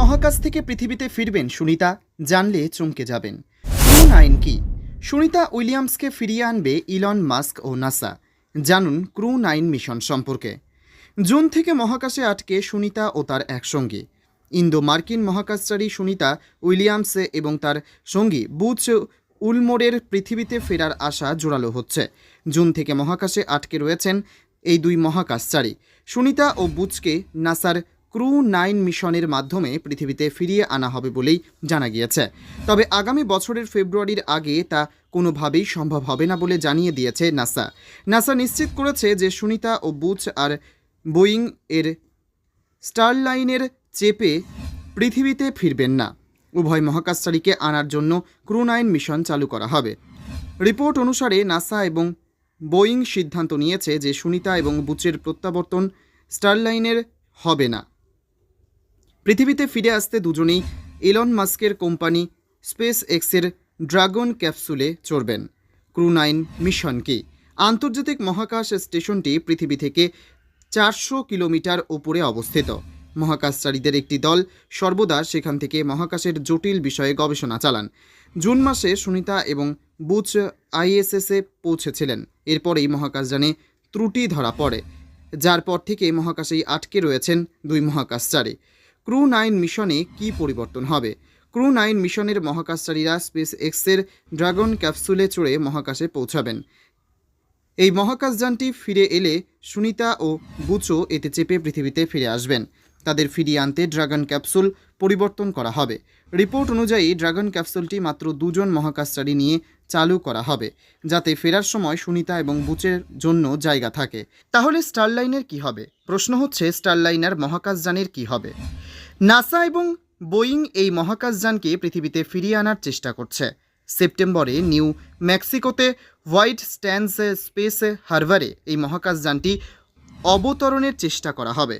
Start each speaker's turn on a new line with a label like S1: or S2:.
S1: মহাকাশ থেকে পৃথিবীতে ফিরবেন সুনিতা, জানলে চমকে যাবেন। ক্রু নাইন কি? সুনিতা উইলিয়ামসকে ফিরিয়ে আনবে ইলন মাস্ক ও নাসা। জানুন ক্রু নাইন মিশন সম্পর্কে। জুন থেকে মহাকাশে আটকে সুনিতা ও তার এক সঙ্গী। ইন্দো মার্কিন মহাকাশচারী সুনিতা উইলিয়ামস এবং তার সঙ্গী বুচ উলমোরের পৃথিবীতে ফেরার আশা জোরালো হচ্ছে। জুন থেকে মহাকাশে আটকে রয়েছেন এই দুই মহাকাশচারী। সুনিতা ও বুচকে নাসার ক্রু নাইন মিশনের মাধ্যমে পৃথিবীতে ফিরিয়ে আনা হবে বলেই জানা গিয়েছে। তবে আগামী বছরের ফেব্রুয়ারির আগে তা কোনোভাবেই সম্ভব হবে না বলে জানিয়ে দিয়েছে নাসা। নাসা নিশ্চিত করেছে যে সুনিতা ও বুচ আর বোয়িং এর স্টারলাইনের চেপে পৃথিবীতে ফিরবেন না। উভয় মহাকাশচারীকে আনার জন্য ক্রু নাইন মিশন চালু করা হবে। রিপোর্ট অনুসারে নাসা এবং বোয়িং সিদ্ধান্ত নিয়েছে যে সুনিতা এবং বুচের প্রত্যাবর্তন স্টারলাইনের হবে না। পৃথিবীতে ফিরে আসতে দুজনেই এলন মাস্কের কোম্পানি স্পেস এক্সের ড্রাগন ক্যাপসুলে চড়বেন। ক্রু নাইন মিশন কি আন্তর্জাতিক মহাকাশ স্টেশনটি পৃথিবী থেকে চারশো কিলোমিটার ওপরে অবস্থিত। মহাকাশচারীদের একটি দল সর্বদা সেখান থেকে মহাকাশের জটিল বিষয়ে গবেষণা চালান। জুন মাসে সুনিতা এবং বুচ আইএসএসে পৌঁছেছিলেন। এরপরেই মহাকাশযানে ত্রুটি ধরা পড়ে। যার পর থেকে মহাকাশেই আটকে রয়েছেন দুই মহাকাশচারী। ক্রু নাইন মিশনে কি পরিবর্তন হবে? ক্রু নাইন মিশনের মহাকাশচারীরা স্পেস এক্সের ড্রাগন ক্যাপসুলে চড়ে মহাকাশে পৌঁছাবেন। এই মহাকাশযানটি ফিরে এলে সুনিতা ও বুচো এতে চেপে পৃথিবীতে ফিরে আসবেন। তাদের ফিরিয়ে আনতে ড্রাগন ক্যাপসুল পরিবর্তন করা হবে। রিপোর্ট অনুযায়ী ড্রাগন ক্যাপসুলটি মাত্র দুজন মহাকাশচারী নিয়ে চালু করা হবে, যাতে ফেরার সময় সুনিতা এবং বুচের জন্য জায়গা থাকে। তাহলে স্টারলাইনের কি হবে? প্রশ্ন হচ্ছে স্টারলাইনার মহাকাশযানের কি হবে? নাসা এবং বোয়িং এই মহাকাশযানকে পৃথিবীতে ফিরিয়ে আনার চেষ্টা করছে। সেপ্টেম্বরে নিউ মেক্সিকোতে হোয়াইট স্ট্যান্স স্পেস হারভারে এই মহাকাশযানটি অবতরণের চেষ্টা করা হবে।